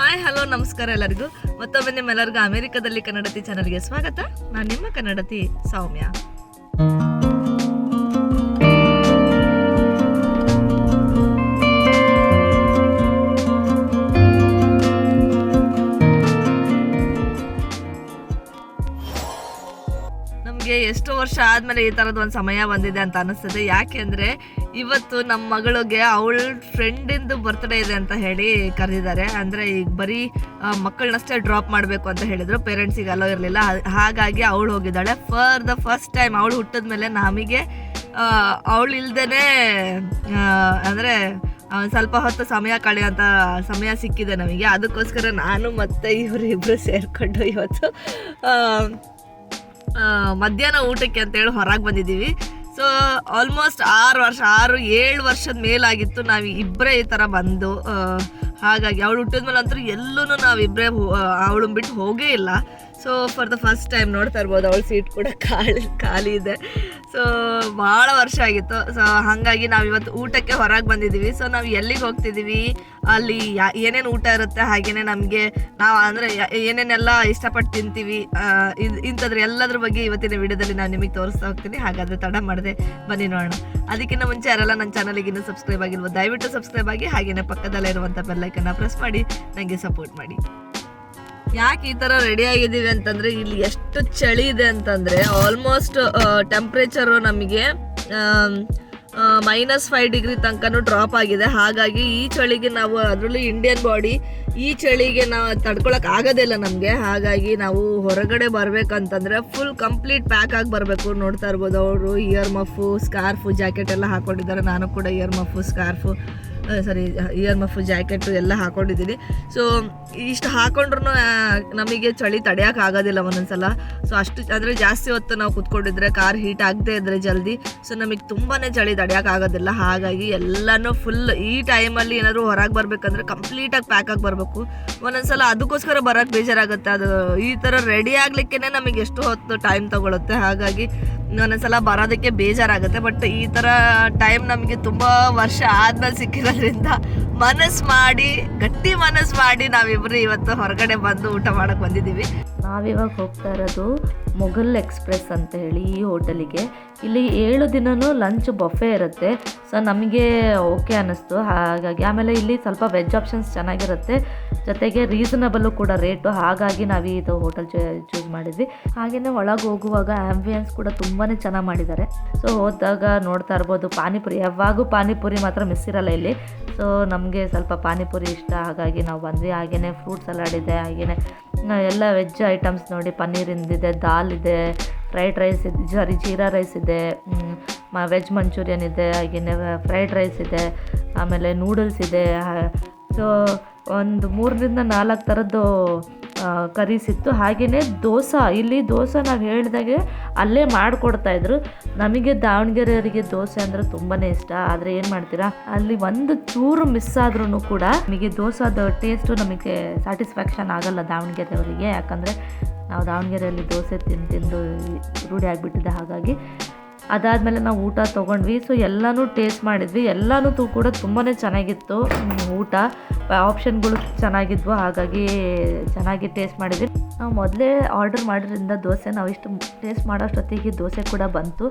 Hi, hello, ನಮಸ್ಕಾರ ಎಲ್ಲರಿಗೂ. ಮತ್ತೊಮ್ಮೆ ನಿಮ್ಮೆಲ್ಲರಿಗೂ ಅಮೆರಿಕದಲ್ಲಿ ಕನ್ನಡತಿ ಚಾನಲ್ಗೆ ಸ್ವಾಗತ. ನಾನು ನಿಮ್ಮ ಕನ್ನಡತಿ ಸೌಮ್ಯ. ನಮಗೆ ಎಷ್ಟೋ ವರ್ಷ ಆದ್ಮೇಲೆ ಈ ಥರದ ಒಂದು ಸಮಯ ಬಂದಿದೆ ಅಂತ ಅನಿಸ್ತದೆ. ಯಾಕೆಂದ್ರೆ ಇವತ್ತು ನಮ್ಮ ಮಗಳಿಗೆ ಅವಳ ಫ್ರೆಂಡಿಂದು ಬರ್ತ್ಡೇ ಇದೆ ಅಂತ ಹೇಳಿ ಕರೆದಿದ್ದಾರೆ. ಅಂದರೆ ಈಗ ಬರೀ ಮಕ್ಕಳನ್ನಷ್ಟೇ ಡ್ರಾಪ್ ಮಾಡಬೇಕು ಅಂತ ಹೇಳಿದ್ರು. ಪೇರೆಂಟ್ಸಿಗೆ ಅಲೋ ಇರಲಿಲ್ಲ. ಹಾಗಾಗಿ ಅವಳು ಹೋಗಿದ್ದಾಳೆ. ಫಾರ್ ದ ಫಸ್ಟ್ ಟೈಮ್ ಅವಳು ಹುಟ್ಟಿದ ಮೇಲೆ ನಮಗೆ ಅವಳು ಇಲ್ದೇ ಅಂದರೆ ಸ್ವಲ್ಪ ಹೊತ್ತು ಸಮಯ ಕಳೆಯೋಂಥ ಸಮಯ ಸಿಕ್ಕಿದೆ ನಮಗೆ. ಅದಕ್ಕೋಸ್ಕರ ನಾನು ಮತ್ತು ಇವರಿಬ್ಬರು ಸೇರ್ಕೊಂಡು ಇವತ್ತು ಮಧ್ಯಾಹ್ನ ಊಟಕ್ಕೆ ಅಂತೇಳಿ ಹೊರಗೆ ಬಂದಿದ್ದೀವಿ. ಸೊ ಆಲ್ಮೋಸ್ಟ್ ಆರು ವರ್ಷ, ಆರು, ಏಳು ವರ್ಷದ ಮೇಲಾಗಿತ್ತು ನಾವು ಇಬ್ಬರೇ ಈ ಥರ ಬಂದು ಹಾಗಾಗಿ ಅವಳು ಹುಟ್ಟಿದ್ಮೇಲೆ ಅಂತೂ ಎಲ್ಲೂ ನಾವಿಬ್ಬರೇ ಅವಳು ಬಿಟ್ಟು ಹೋಗೇ ಇಲ್ಲ. So for the first time ನೋಡ್ತಾ ಇರ್ಬೋದು, ಅವಳ ಸೀಟ್ ಕೂಡ ಖಾಲಿ ಖಾಲಿ ಇದೆ. ಸೊ ಭಾಳ ವರ್ಷ ಆಗಿತ್ತು. ಸೊ ಹಾಗಾಗಿ ನಾವು ಇವತ್ತು ಊಟಕ್ಕೆ ಹೊರಗೆ ಬಂದಿದ್ದೀವಿ ಸೊ ನಾವು ಎಲ್ಲಿಗೆ ಹೋಗ್ತಿದ್ದೀವಿ ಅಲ್ಲಿ ಏನೇನು ಊಟ ಇರುತ್ತೆ? ಹಾಗೆಯೇ ನಮಗೆ ನಾವು ಅಂದರೆ ಏನೇನೆಲ್ಲ ಇಷ್ಟಪಟ್ಟು ತಿಂತೀವಿ ಇಂಥದ್ರ ಎಲ್ಲದ್ರ ಬಗ್ಗೆ ಇವತ್ತಿನ ವಿಡಿಯೋದಲ್ಲಿ ನಾನು ನಿಮಗೆ ತೋರಿಸ್ತಾ ಹೋಗ್ತೀನಿ. ಹಾಗಾದರೆ ತಡ ಮಾಡಿದೆ. ಬನ್ನಿ ನೋಡೋಣ. ಅದಕ್ಕಿಂತ ಮುಂಚೆ ಯಾರೆಲ್ಲ ನನ್ನ ಚಾನಲಿಗೆ ಇನ್ನೂ ಸಬ್ಸ್ಕ್ರೈಬ್ ಆಗಿಲ್ವೋ, ದಯವಿಟ್ಟು ಸಬ್ಸ್ಕ್ರೈಬ್ ಆಗಿ ಹಾಗೆಯೇ ಪಕ್ಕದಲ್ಲೇ ಇರುವಂಥ ಬೆಲ್ಲೈಕನ್ನ ಪ್ರೆಸ್ ಮಾಡಿ ನನಗೆ ಸಪೋರ್ಟ್ ಮಾಡಿ. ಯಾಕೆ ಈ ಥರ ರೆಡಿ ಆಗಿದ್ದೀವಿ ಅಂತಂದರೆ ಇಲ್ಲಿ ಎಷ್ಟು ಚಳಿ ಇದೆ ಅಂತಂದರೆ ಆಲ್ಮೋಸ್ಟ್ ಟೆಂಪ್ರೇಚರು ನಮಗೆ ಮೈನಸ್ ಫೈವ್ ಡಿಗ್ರಿ ತನಕನೂ ಡ್ರಾಪ್ ಆಗಿದೆ. ಹಾಗಾಗಿ ಈ ಚಳಿಗೆ ನಾವು ಅದರಲ್ಲೂ ಇಂಡಿಯನ್ ಬಾಡಿ ಈ ಚಳಿಗೆ ನಾವು ತಡ್ಕೊಳಕ್ ಆಗೋದಿಲ್ಲ ನಮಗೆ. ಹಾಗಾಗಿ ನಾವು ಹೊರಗಡೆ ಬರ್ಬೇಕಂತಂದ್ರೆ ಫುಲ್ ಕಂಪ್ಲೀಟ್ ಪ್ಯಾಕ್ ಆಗಿ ಬರಬೇಕು. ನೋಡ್ತಾ ಇರ್ಬೋದು ಅವರು ಇಯರ್ ಮಫು ಸ್ಕಾರ್ಫು ಜಾಕೆಟ್ ಎಲ್ಲ ಹಾಕೊಂಡಿದ್ದಾರೆ. ನಾನು ಕೂಡ ear muff scarf sorry ear muff jacket ಎಲ್ಲ ಹಾಕೊಂಡಿದ್ದೀನಿ. ಸೊ ಇಷ್ಟು ಹಾಕೊಂಡ್ರು ನಮಗೆ ಚಳಿ ತಡೆಯೋಕೆ ಆಗೋದಿಲ್ಲ ಒಂದೊಂದ್ಸಲ. ಸೊ ಅಷ್ಟು ಅಂದರೆ ಜಾಸ್ತಿ ಹೊತ್ತು ನಾವು ಕುತ್ಕೊಂಡಿದ್ರೆ ಕಾರ್ ಹೀಟ್ ಆಗದೆ ಇದ್ರೆ ಜಲ್ದಿ. ಸೊ ನಮಗೆ ತುಂಬಾ ಚಳಿ ತಡೆಯೋಕೆ ಆಗೋದಿಲ್ಲ. ಹಾಗಾಗಿ ಎಲ್ಲನೂ ಫುಲ್ ಈ ಟೈಮಲ್ಲಿ ಏನಾದರೂ ಹೊರಗೆ ಬರಬೇಕಂದ್ರೆ ಕಂಪ್ಲೀಟಾಗಿ ಪ್ಯಾಕ್ ಆಗಿ ಬರಬೇಕು. ಒಂದೊಂದ್ಸಲ ಅದಕ್ಕೋಸ್ಕರ ಬರೋಕ್ಕೆ ಬೇಜಾರಾಗುತ್ತೆ. ಅದು ಈ ಥರ ರೆಡಿ ಆಗಲಿಕ್ಕೇ ನಮಗೆ ಎಷ್ಟು ಹೊತ್ತು ಟೈಮ್ ತೊಗೊಳುತ್ತೆ. ಹಾಗಾಗಿ ಒಂದೊಂದ್ಸಲ ಬರೋದಕ್ಕೆ ಬೇಜಾರಾಗುತ್ತೆ ಬಟ್ ಈ ಥರ ಟೈಮ್ ನಮಗೆ ತುಂಬ ವರ್ಷ ಆದ್ಮೇಲೆ ಸಿಕ್ಕಿರೋದ್ರಿಂದ ಮನಸ್ಸು ಮಾಡಿ, ಗಟ್ಟಿ ಮನಸ್ ಮಾಡಿ ನಾವಿಬ್ರು ಇವತ್ತು ಹೊರಗಡೆ ಬಂದು ಊಟ ಮಾಡಕ್ ಬಂದಿದ್ದೀವಿ. ನಾವಿವಾಗ ಹೋಗ್ತಾ ಇರೋದು ಮೊಘಲ್ ಎಕ್ಸ್ಪ್ರೆಸ್ ಅಂತ ಹೇಳಿ ಈ ಹೋಟೆಲಿಗೆ. ಇಲ್ಲಿ ಏಳು ದಿನನೂ ಲಂಚ್ ಬಫೆ ಇರುತ್ತೆ. ಸೊ ನಮಗೆ ಓಕೆ ಅನ್ನಿಸ್ತು. ಹಾಗಾಗಿ ಆಮೇಲೆ ಇಲ್ಲಿ ಸ್ವಲ್ಪ ವೆಜ್ ಆಪ್ಷನ್ಸ್ ಚೆನ್ನಾಗಿರುತ್ತೆ. ಜೊತೆಗೆ ರೀಸನಬಲ್ಲು ಕೂಡ ರೇಟು. ಹಾಗಾಗಿ ನಾವು ಇದು ಹೋಟೆಲ್ ಚೂಸ್ ಮಾಡಿದ್ವಿ. ಹಾಗೆಯೇ ಒಳಗೆ ಹೋಗುವಾಗ ಆ್ಯಂಬಿಯನ್ಸ್ ಕೂಡ ತುಂಬಾ ಚೆನ್ನಾಗಿ ಮಾಡಿದ್ದಾರೆ. ಸೊ ಹೋದಾಗ ನೋಡ್ತಾ ಇರ್ಬೋದು, ಪಾನಿಪುರಿ. ಯಾವಾಗೂ ಪಾನಿಪುರಿ ಮಾತ್ರ ಮಿಸ್ ಇರಲ್ಲ ಇಲ್ಲಿ. ಸೊ ನಮಗೆ ಸ್ವಲ್ಪ ಪಾನಿಪುರಿ ಇಷ್ಟ, ಹಾಗಾಗಿ ನಾವು ಬಂದ್ವಿ. ಹಾಗೆಯೇ ಫ್ರೂಟ್ ಸಲಾಡ್ ಇದೆ ಹಾಗೆಯೇ ಎಲ್ಲ ವೆಜ್ ಐಟಮ್ಸ್ ನೋಡಿ ಪನ್ನೀರಿಂದಿದೆ ದಾಲ್ ಇದೆ ಫ್ರೈಡ್ ರೈಸ್ ಇದೆ, ಸಾರಿ, ಜೀರಾ ರೈಸ್ ಇದೆ ವೆಜ್ ಮಂಚೂರಿಯನ್ ಇದೆ ಹಾಗೆಯೇ ಫ್ರೈಡ್ ರೈಸ್ ಇದೆ, ಆಮೇಲೆ ನೂಡಲ್ಸ್ ಇದೆ ಸೊ ಒಂದು ಮೂರರಿಂದ ನಾಲ್ಕು ಥರದ್ದು ಕರೀಸ್ ಇತ್ತು ಹಾಗೆಯೇ ದೋಸೆ, ಇಲ್ಲಿ ದೋಸೆ ನಾವು ಹೇಳಿದಾಗೆ ಅಲ್ಲೇ ಮಾಡಿಕೊಡ್ತಾಯಿದ್ರು ನಮಗೆ ದಾವಣಗೆರೆಯವರಿಗೆ ದೋಸೆ ಅಂದರೆ ತುಂಬಾ ಇಷ್ಟ. ಆದರೆ ಏನು ಮಾಡ್ತೀರಾ? ಅಲ್ಲಿ ಒಂದು ಚೂರು ಮಿಸ್ ಆದ್ರೂ ಕೂಡ ನಮಗೆ ದೋಸಾದ ಟೇಸ್ಟು ನಮಗೆ ಸ್ಯಾಟಿಸ್ಫ್ಯಾಕ್ಷನ್ ಆಗಲ್ಲ ದಾವಣಗೆರೆಯವರಿಗೆ. ಯಾಕಂದರೆ ನಾವು ದಾವಣಗೆರೆಯಲ್ಲಿ ದೋಸೆ ತಿಂದು ತಿಂದು ರೂಢಿ ಆಗಿಬಿಟ್ಟಿದೆ ಹಾಗಾಗಿ. ಅದಾದಮೇಲೆ ನಾವು ಊಟ ತೊಗೊಂಡ್ವಿ. ಸೊ ಎಲ್ಲನೂ ಟೇಸ್ಟ್ ಮಾಡಿದ್ವಿ. ಎಲ್ಲನೂ ಕೂಡ ತುಂಬಾ ಚೆನ್ನಾಗಿತ್ತು ಊಟ. ಆಪ್ಷನ್ಗಳು ಚೆನ್ನಾಗಿದ್ವು, ಹಾಗಾಗಿ ಚೆನ್ನಾಗಿ ಟೇಸ್ಟ್ ಮಾಡಿದ್ವಿ. ನಾವು ಮೊದಲೇ ಆರ್ಡರ್ ಮಾಡಿದ್ರಿಂದ ದೋಸೆ ನಾವು ಇಷ್ಟು ಟೇಸ್ಟ್ ಮಾಡೋಷ್ಟೊತ್ತಿಗೆ ದೋಸೆ ಕೂಡ ಬಂತು.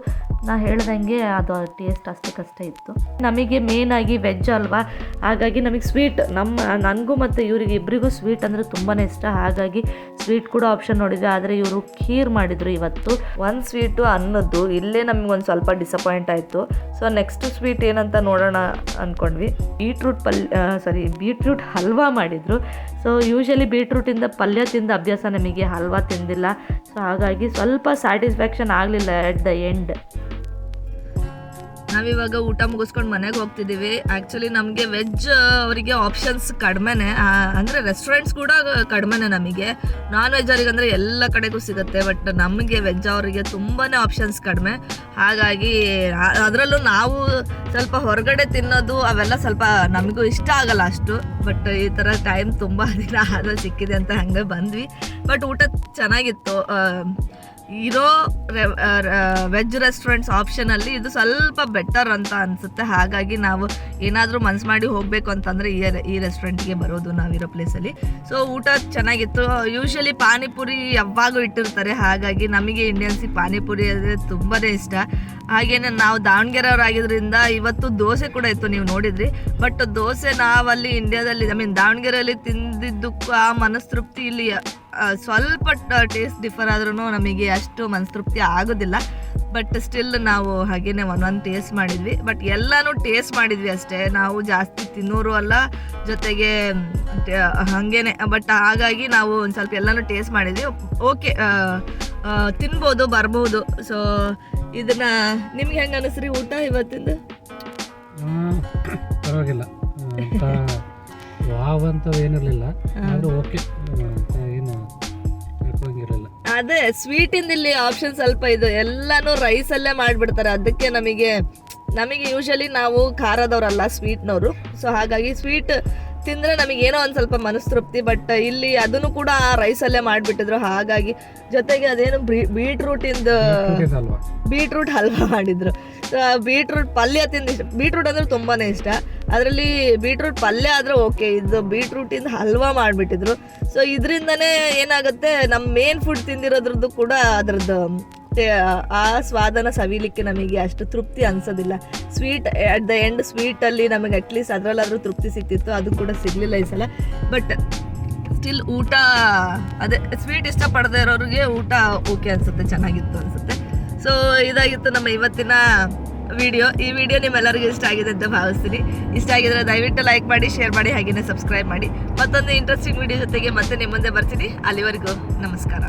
ನಾ ಹೇಳ್ದಂಗೆ ಅದು ಟೇಸ್ಟ್ ಅಷ್ಟಕ್ಕಷ್ಟೇ ಇತ್ತು. ನಮಗೆ ಮೇನಾಗಿ ವೆಜ್ ಅಲ್ವಾ? ಹಾಗಾಗಿ ನಮಗೆ ಸ್ವೀಟ್ ನಮ್ಮ, ನನಗೂ ಮತ್ತು ಇವರಿಗೆ ಇಬ್ಬರಿಗೂ ಸ್ವೀಟ್ ಅಂದರೆ ತುಂಬಾ ಇಷ್ಟ. ಹಾಗಾಗಿ ಸ್ವೀಟ್ ಕೂಡ ಆಪ್ಷನ್ ನೋಡಿದ್ವಿ, ಆದರೆ ಇವರು ಖೀರ್ ಮಾಡಿದರು ಇವತ್ತು. ಒಂದು ಸ್ವೀಟು ಅನ್ನದ್ದು ಇಲ್ಲೇ ನಮಗೆ ಒಂದು ಸ್ವಲ್ಪ ಡಿಸಪಾಯಿಂಟ್ ಆಯಿತು. ಸೊ ನೆಕ್ಸ್ಟ್ ಸ್ವೀಟ್ ಏನಂತ ನೋಡೋಣ ಅಂದ್ಕೊಂಡ್ವಿ ಬೀಟ್ರೂಟ್ ಪಲ್ಯ ಸಾರಿ ಬೀಟ್ರೂಟ್ ಹಲ್ವಾ ಮಾಡಿದರು. ಸೊ ಯೂಶಲಿ ಬೀಟ್ರೂಟಿಂದ ಪಲ್ಯ ತಿಂದ ಅಭ್ಯಾಸ ನಮಗೆ ಹಲ್ವಾ ತಿಂದಿಲ್ಲ. ಸೊ ಹಾಗಾಗಿ ಸ್ವಲ್ಪ ಸ್ಯಾಟಿಸ್ಫ್ಯಾಕ್ಷನ್ ಆಗಲಿಲ್ಲ ಎಟ್ ದ ಎಂಡ್ ನಾವಿವಾಗ ಊಟ ಮುಗಿಸ್ಕೊಂಡು ಮನೆಗೆ ಹೋಗ್ತಿದ್ದೀವಿ ಆ್ಯಕ್ಚುಲಿ ನಮಗೆ ವೆಜ್ ಅವರಿಗೆ ಆಪ್ಷನ್ಸ್ ಕಡಿಮೆನೇ. ಅಂದರೆ ರೆಸ್ಟೋರೆಂಟ್ಸ್ ಕೂಡ ಕಡಿಮೆನೇ ನಮಗೆ. ನಾನ್ ವೆಜ್ ಅವರಿಗೆ ಅಂದರೆ ಎಲ್ಲ ಕಡೆಗೂ ಸಿಗುತ್ತೆ ಬಟ್ ನಮಗೆ ವೆಜ್ ಅವರಿಗೆ ತುಂಬಾ ಆಪ್ಷನ್ಸ್ ಕಡಿಮೆ. ಹಾಗಾಗಿ ಅದರಲ್ಲೂ ನಾವು ಸ್ವಲ್ಪ ಹೊರಗಡೆ ತಿನ್ನೋದು ಅವೆಲ್ಲ ಸ್ವಲ್ಪ ನಮಗೂ ಇಷ್ಟ ಆಗಲ್ಲ ಅಷ್ಟು. ಬಟ್ ಈ ಥರ ಟೈಮ್ ತುಂಬ ದಿನ ಆದ ಸಿಕ್ಕಿದೆ ಅಂತ ಹಂಗೆ ಬಂದ್ವಿ. ಬಟ್ ಊಟ ಚೆನ್ನಾಗಿತ್ತು ಇರೋ ವೆಜ್ ರೆಸ್ಟೋರೆಂಟ್ಸ್ ಆಪ್ಷನಲ್ಲಿ ಇದು ಸ್ವಲ್ಪ ಬೆಟರ್ ಅಂತ ಅನಿಸುತ್ತೆ. ಹಾಗಾಗಿ ನಾವು ಏನಾದರೂ ಮನ್ಸು ಮಾಡಿ ಹೋಗಬೇಕು ಅಂತಂದರೆ ಈ ಈ ರೆಸ್ಟೋರೆಂಟ್ಗೆ ಬರೋದು ನಾವಿರೋ ಪ್ಲೇಸಲ್ಲಿ ಸೊ ಊಟ ಚೆನ್ನಾಗಿತ್ತು. ಯೂಶಲಿ ಪಾನಿಪುರಿ ಯಾವಾಗೂ ಇಟ್ಟಿರ್ತಾರೆ. ಹಾಗಾಗಿ ನಮಗೆ ಇಂಡಿಯನ್ಸಿಗೆ ಪಾನಿಪುರಿ ಅಂದರೆ ತುಂಬಾ ಇಷ್ಟ. ಹಾಗೇನೆ ನಾವು ದಾವಣಗೆರೆಯವ್ರು ಆಗಿದ್ರಿಂದ ಇವತ್ತು ದೋಸೆ ಕೂಡ ಇತ್ತು ನೀವು ನೋಡಿದ್ರಿ. ಬಟ್ ದೋಸೆ ನಾವಲ್ಲಿ ಇಂಡಿಯಾದಲ್ಲಿ ಐ ಮೀನ್ ದಾವಣಗೆರೆಯಲ್ಲಿ ತಿಂದಿದ್ದಕ್ಕೂ ಆ ಮನಸ್ತೃಪ್ತಿ ಇಲ್ಲಿ ಸ್ವಲ್ಪ ಟೇಸ್ಟ್ ಡಿಫರ್ ಆದ್ರೂ ನಮಗೆ ಅಷ್ಟು ಮನಸ್ತೃಪ್ತಿ ಆಗೋದಿಲ್ಲ. ಬಟ್ ಸ್ಟಿಲ್ ನಾವು ಹಾಗೇನೆ ಒಂದೊಂದು ಟೇಸ್ಟ್ ಮಾಡಿದ್ವಿ. ಬಟ್ ಎಲ್ಲನೂ ಟೇಸ್ಟ್ ಮಾಡಿದ್ವಿ ಅಷ್ಟೇ. ನಾವು ಜಾಸ್ತಿ ತಿನ್ನೋರು ಅಲ್ಲ. ಜೊತೆಗೆ ಹಾಗೇನೆ. ಬಟ್ ಹಾಗಾಗಿ ನಾವು ಒಂದು ಸ್ವಲ್ಪ ಎಲ್ಲನೂ ಟೇಸ್ಟ್ ಮಾಡಿದ್ವಿ. ಓಕೆ ತಿನ್ಬೋದು ಬರ್ಬೋದು. ಸೊ ಇದನ್ನ ನಿಮ್ಗೆ ಹೆಂಗೆ ಅನಿಸ್ರಿ ಊಟ ಇವತ್ತಿಂದ? ಪರವಾಗಿಲ್ಲ. ವಾವ್ ಅಂತ ಏನಿರಲಿಲ್ಲ ಆದರೂ ಓಕೆ ಅದೇ ಸ್ವೀಟ್ ಇಂದ ಇಲ್ಲಿ ಆಪ್ಷನ್ ಸ್ವಲ್ಪ ಇದು ಎಲ್ಲಾನು ರೈಸ್ ಅಲ್ಲೇ ಮಾಡ್ಬಿಡ್ತಾರೆ. ಅದಕ್ಕೆ ನಮಗೆ ನಮಗೆ ಯೂಶಲಿ ನಾವು ಖಾರದವ್ರಲ್ಲ ಸ್ವೀಟ್ನವರು ಸೊ ಹಾಗಾಗಿ ಸ್ವೀಟ್ ತಿಂದ್ರೆ ನಮಗೆ ಏನೋ ಒಂದು ಸ್ವಲ್ಪ ಮನಸ್ತೃಪ್ತಿ ಬಟ್ ಇಲ್ಲಿ ಅದನ್ನು ಕೂಡ ರೈಸ್ ಅಲ್ಲೇ ಮಾಡಿಬಿಟ್ಟಿದ್ರು. ಹಾಗಾಗಿ ಜೊತೆಗೆ ಅದೇನು ಬೀಟ್ರೂಟ್ ಇಂದ ಅಲ್ವಾ? ಬೀಟ್ರೂಟ್ ಹಲ್ವಾ ಮಾಡಿದ್ರು. ಬೀಟ್ರೂಟ್ ಪಲ್ಯ ತಿಂದು ಇಷ್ಟ. ಬೀಟ್ರೂಟ್ ಅಂದ್ರೆ ತುಂಬಾನೇ ಇಷ್ಟ. ಅದರಲ್ಲಿ ಬೀಟ್ರೂಟ್ ಪಲ್ಯ ಆದ್ರೆ ಓಕೆ ಇದು ಬೀಟ್ರೂಟಿಂದ ಹಲ್ವಾ ಮಾಡಿಬಿಟ್ಟಿದ್ರು. ಸೊ ಇದರಿಂದನೇ ಏನಾಗುತ್ತೆ ನಮ್ಮ ಮೇನ್ ಫುಡ್ ತಿಂದಿರೋದ್ರದ್ದು ಕೂಡ ಅದ್ರದ್ದು, ಆ ಸ್ವಾದನ ಸವಿಲಿಕ್ಕೆ ನಮಗೆ ಅಷ್ಟು ತೃಪ್ತಿ ಅನ್ಸೋದಿಲ್ಲ. ಸ್ವೀಟ್ ಅಟ್ ದ ಎಂಡ್ ಸ್ವೀಟಲ್ಲಿ ನಮಗೆ ಅಟ್ಲೀಸ್ಟ್ ಅದರಲ್ಲಾದರೂ ತೃಪ್ತಿ ಸಿಕ್ತಿತ್ತು. ಅದು ಕೂಡ ಸಿಗಲಿಲ್ಲ ಈ ಸಲ. ಬಟ್ ಸ್ಟಿಲ್ ಊಟ, ಅದೇ ಸ್ವೀಟ್ ಇಷ್ಟಪಡದೇ ಇರೋರಿಗೆ ಊಟ ಓಕೆ ಅನ್ಸುತ್ತೆ, ಚೆನ್ನಾಗಿತ್ತು ಅನ್ಸುತ್ತೆ. ಸೊ ಇದಾಗಿತ್ತು ನಮ್ಮ ಇವತ್ತಿನ ವಿಡಿಯೋ ಈ ವಿಡಿಯೋ ನಿಮ್ಮೆಲ್ಲರಿಗೂ ಇಷ್ಟ ಆಗಿದೆ ಅಂತ ಭಾವಿಸ್ತೀನಿ. ಇಷ್ಟ ಆಗಿದ್ರೆ ದಯವಿಟ್ಟು ಲೈಕ್ ಮಾಡಿ ಶೇರ್ ಮಾಡಿ ಹಾಗೆಯೇ ಸಬ್ಸ್ಕ್ರೈಬ್ ಮಾಡಿ. ಮತ್ತೊಂದು ಇಂಟ್ರೆಸ್ಟಿಂಗ್ ವಿಡಿಯೋ ಜೊತೆಗೆ ಮತ್ತೆ ನಿಮ್ಮ ಮುಂದೆ ಬರ್ತೀನಿ. ಅಲ್ಲಿವರೆಗೂ ನಮಸ್ಕಾರ.